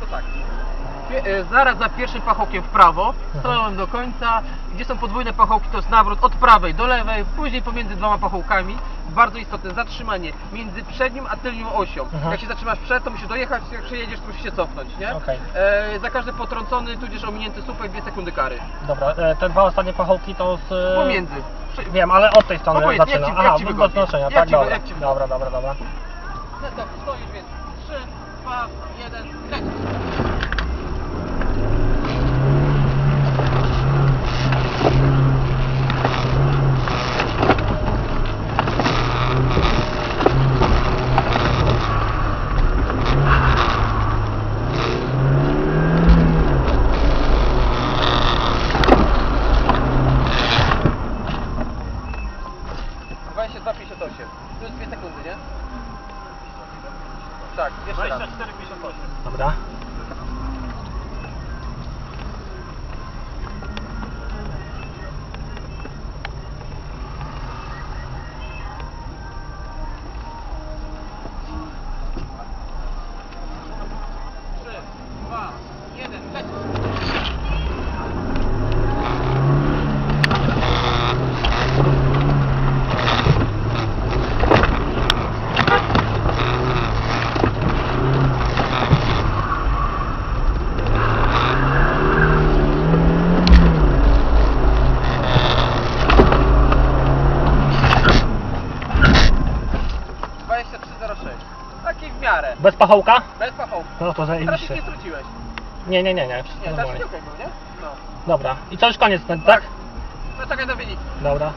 to tak. Pie- e, Zaraz za pierwszym pachołkiem w prawo, stroną do końca, gdzie są podwójne pachołki, to jest nawrót od prawej do lewej, później pomiędzy dwoma pachołkami. Bardzo istotne, zatrzymanie między przednią a tylnią osią. Mhm. Jak się zatrzymasz przed, to musisz dojechać, jak przyjedziesz, to musisz się cofnąć, nie? Okej. E, za każdy potrącony, tudzież ominięty słupek, dwie sekundy kary. Dobra, e, te dwa ostatnie pachołki to z... Pomiędzy. Przy- Wiem, ale od tej strony Obojętnie, jak ci- jak Aha, ci znoszenia, Jak tak? ci- Dobra. jak ci dobra, dobra, dobra. Na stop, stoisz więc. 3, 2, 1, leć. Dwadzieścia dwa, pięćdziesiąt osiem. Plus dwie sekundy, nie? Tak, jeszcze raz. 24,58. Dobra. Trzy, dwa, jeden, leć. Dwadzieścia trzy, zero sześć. Taki w miarę. Bez pachołka? Bez pachołku. No to Teraz nic zajebiście. nie zwróciłeś. Nie, nie, nie, nie. wszystko Nie, teraz normalnie. nie był, nie? No. Dobra. I co już koniec, tak? No czekaj na wynik. Dobra.